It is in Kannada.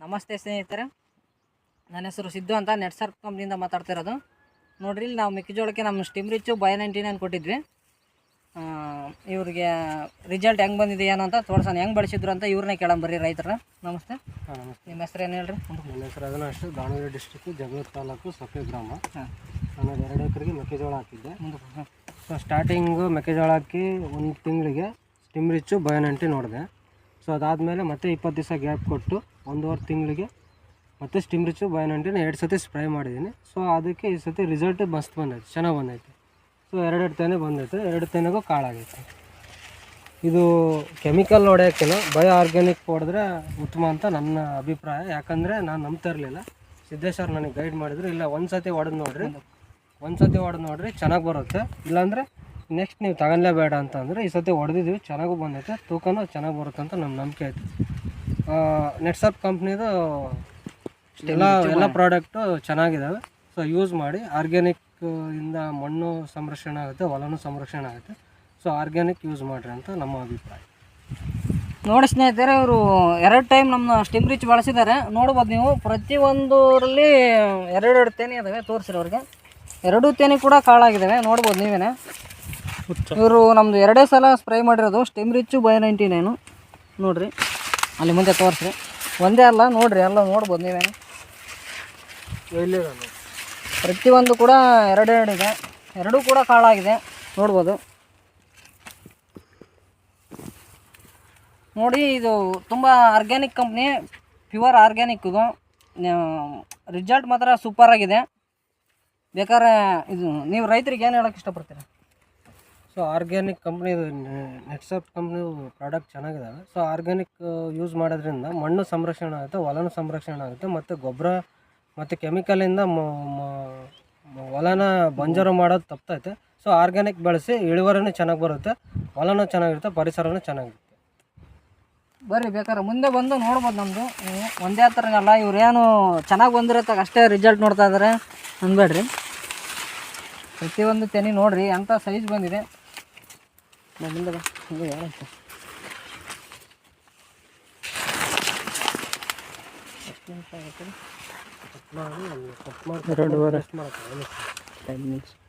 ನಮಸ್ತೆ ಸ್ನೇಹಿತರೆ. ನನ್ನ ಹೆಸರು ಸಿದ್ದು ಅಂತ ನೆಟ್ಸರ್ಕ್ ಕಂಪ್ನಿಯಿಂದ ಮಾತಾಡ್ತಿರೋದು ನೋಡ್ರಿ ಇಲ್ಲಿ ನಾವು ಮೆಕ್ಕೆಜೋಳಕ್ಕೆ ನಮ್ಮ stem rich by ninety nine ಕೊಟ್ಟಿದ್ವಿ ಇವ್ರಿಗೆ ರಿಸಲ್ಟ್ ಹೆಂಗೆ ಬಂದಿದೆ ಏನು ಅಂತ ತೋರ್ಸೋಣ. ಹೆಂಗೆ ಬಳಸಿದ್ರು ಅಂತ ಇವ್ರನ್ನೇ ಕೇಳಂಬರ್ರಿ ರೈತರ. ನಮಸ್ತೆ. ಹಾಂ ನಮಸ್ತೆ. ನಿಮ್ಮ ಹೆಸರು ಏನು ಹೇಳ್ರಿ? ನನ್ನ ಹೆಸರು ಅಷ್ಟು ದಾವಣಗೆರೆ ಡಿಸ್ಟಿಕ್ಕು ಜಗಳೂರು ತಾಲೂಕು ಸೊಪ್ಪೆ ಗ್ರಾಮ. ನಾನು ಎರಡು ಎಕರೆಗೆ ಮೆಕ್ಕೆಜೋಳ ಹಾಕಿದ್ದೆ. ಸೊ ಸ್ಟಾರ್ಟಿಂಗು ಮೆಕ್ಕೆಜೋಳ ಹಾಕಿ ಒಂದು ತಿಂಗಳಿಗೆ ಸ್ಟಿಮ್ ರಿಚ್ಚು ಬಯೋನಂಟಿ ನೋಡಿದೆ. ಸೊ ಅದಾದಮೇಲೆ ಮತ್ತೆ ಇಪ್ಪತ್ತು ದಿವಸ ಗ್ಯಾಪ್ ಕೊಟ್ಟು ಒಂದೂವರೆ ತಿಂಗಳಿಗೆ ಮತ್ತೆ ಸ್ಟಿಮ್ ರಿಚ್ಚು ಬಯೋನಂಟಿನ ಎರಡು ಸತಿ ಸ್ಪ್ರೇ ಮಾಡಿದ್ದೀನಿ. ಸೊ ಅದಕ್ಕೆ ಈ ಸತಿ ರಿಸಲ್ಟ್ ಮಸ್ತ್ ಬಂದೈತೆ, ಚೆನ್ನಾಗಿ ಬಂದೈತೆ. ಸೊ ಎರಡೆರಡು ತೆನೆ ಬಂದೈತೆ, ಎರಡು ತೆನೆಗೂ ಕಾಳಾಗೈತೆ. ಇದು ಕೆಮಿಕಲ್ ಹೊಡೆಯೋಕ್ಕಿಂತ ಬಯೋ ಆರ್ಗ್ಯಾನಿಕ್ ಹೊಡೆದ್ರೆ ಉತ್ತಮ ಅಂತ ನನ್ನ ಅಭಿಪ್ರಾಯ. ಯಾಕಂದರೆ ನಾನು ನಂಬ್ತಾ ಇರಲಿಲ್ಲ. ಸಿದ್ದೇಶ್ವರ್ ನನಗೆ ಗೈಡ್ ಮಾಡಿದ್ರು. ಇಲ್ಲ ಒಂದು ಸತಿ ಹೊಡೆದು ನೋಡಿರಿ. ಒಂದು ಸತಿ ಹೊಡೆದು ನೋಡಿರಿ, ಚೆನ್ನಾಗಿ ಬರುತ್ತೆ. ಇಲ್ಲಾಂದರೆ ನೆಕ್ಸ್ಟ್ ನೀವು ತಗೊಳ್ಳೇಬೇಡ ಅಂತ ಅಂದರೆ ಈ ಸತಿ ಹೊಡೆದಿದ್ದೀವಿ ಚೆನ್ನಾಗೂ ಬಂದೈತೆ ತೂಕನೂ ಚೆನ್ನಾಗಿ ಬರುತ್ತೆ ಅಂತ ನಮ್ಮ ನಂಬಿಕೆ ಐತೆ. ನೆಟ್ಸಪ್ ಕಂಪ್ನಿದು ಎಲ್ಲ ಎಲ್ಲ ಪ್ರಾಡಕ್ಟು ಚೆನ್ನಾಗಿದ್ದಾವೆ ಸೊ ಯೂಸ್ ಮಾಡಿ ಆರ್ಗ್ಯಾನಿಕ್ ಇಂದ ಮಣ್ಣು ಸಂರಕ್ಷಣೆ ಆಗುತ್ತೆ ಹೊಲನೂ ಸಂರಕ್ಷಣೆ ಆಗುತ್ತೆ. ಸೊ ಆರ್ಗ್ಯಾನಿಕ್ ಯೂಸ್ ಮಾಡಿರಿ ಅಂತ ನಮ್ಮ ಅಭಿಪ್ರಾಯ. ನೋಡಿ ಸ್ನೇಹಿತರೆ ಇವರು ಎರಡು ಟೈಮ್ ನಮ್ಮ ಸ್ಟಿಮ್ ರಿಚ್ ಬಳಸಿದ್ದಾರೆ. ನೋಡ್ಬೋದು ನೀವು ಪ್ರತಿಯೊಂದರಲ್ಲಿ ಎರಡೆರಡು ತೇನೆ ಇದ್ದಾವೆ ತೋರಿಸ್ರಿ ಅವ್ರಿಗೆ. ಎರಡೂ ತೇನೆ ಕೂಡ ಕಾಳಾಗಿದ್ದಾವೆ ನೋಡ್ಬೋದು ನೀವೇನೆ. ಇವರು ನಮ್ದು ಎರಡೇ ಸಲ ಸ್ಪ್ರೇ ಮಾಡಿರೋದು stem rich by ninety nine ನೋಡ್ರಿ. ಅಲ್ಲಿ ಮುಂದೆ ತೋರಿಸ್ರಿ. ಒಂದೇ ಅಲ್ಲ ನೋಡಿರಿ ಎಲ್ಲ ನೋಡ್ಬೋದು ನೀವೇನು ಪ್ರತಿಯೊಂದು ಕೂಡ ಎರಡೆರಡು ಇದೆ. ಎರಡೂ ಕೂಡ ಕಾಳಾಗಿದೆ. ನೋಡ್ಬೋದು. ನೋಡಿ ಇದು ತುಂಬ ಆರ್ಗ್ಯಾನಿಕ್ ಕಂಪ್ನಿ ಪ್ಯೂರ್ ಆರ್ಗ್ಯಾನಿಕ್ ಇದು. ರಿಸಲ್ಟ್ ಮಾತ್ರ ಸೂಪರ್ ಆಗಿದೆ. ಬೇಕಾದ್ರೆ ಇದು ನೀವು ರೈತರಿಗೆ ಏನು ಹೇಳೋಕೆ ಇಷ್ಟಪಡ್ತೀರಾ? So organic company Netsurf company product ಚೆನ್ನಾಗಿದ್ದಾವೆ ಸೊ ಆರ್ಗ್ಯಾನಿಕ್ ಯೂಸ್ ಮಾಡೋದ್ರಿಂದ ಮಣ್ಣು ಸಂರಕ್ಷಣೆ ಆಗುತ್ತೆ, ಹೊಲನೂ ಸಂರಕ್ಷಣೆ ಆಗುತ್ತೆ, ಮತ್ತು ಗೊಬ್ಬರ, ಮತ್ತು ಕೆಮಿಕಲಿಂದ ಹೊಲನ ಬಂಜರು ಮಾಡೋದು ತಪ್ತೈತೆ. ಸೊ ಆರ್ಗ್ಯಾನಿಕ್ ಬಳಸಿ ಇಳುವರಿನೂ ಚೆನ್ನಾಗಿ ಬರುತ್ತೆ, ಹೊಲನೂ ಚೆನ್ನಾಗಿರುತ್ತೆ, ಪರಿಸರನೂ ಚೆನ್ನಾಗಿರುತ್ತೆ. ಬರ್ರಿ ಬೇಕಾದ್ರೆ ಮುಂದೆ ಬಂದು ನೋಡ್ಬೋದು ನಮ್ಮದು ಒಂದೇ ಥರನಲ್ಲ ಇವ್ರೇನು ಚೆನ್ನಾಗಿ ಬಂದಿರುತ್ತೆ ಅಷ್ಟೇ ರಿಸಲ್ಟ್ ನೋಡ್ತಾ ಇದ್ದಾರೆ ಅನ್ಬೇಡ್ರಿ ಪ್ರತಿಯೊಂದು ತೆನಿ ನೋಡಿರಿ ಎಂಥ ಸೈಜ್ ಬಂದಿದೆ. ಬಾ, ಮುಂದೆ ಬಾ. ಹಿಂಗೆ ಹೇಳಂತೆ. ಎಷ್ಟು ನಿಮಿಷ ಆಗೈತೆ? ಕಟ್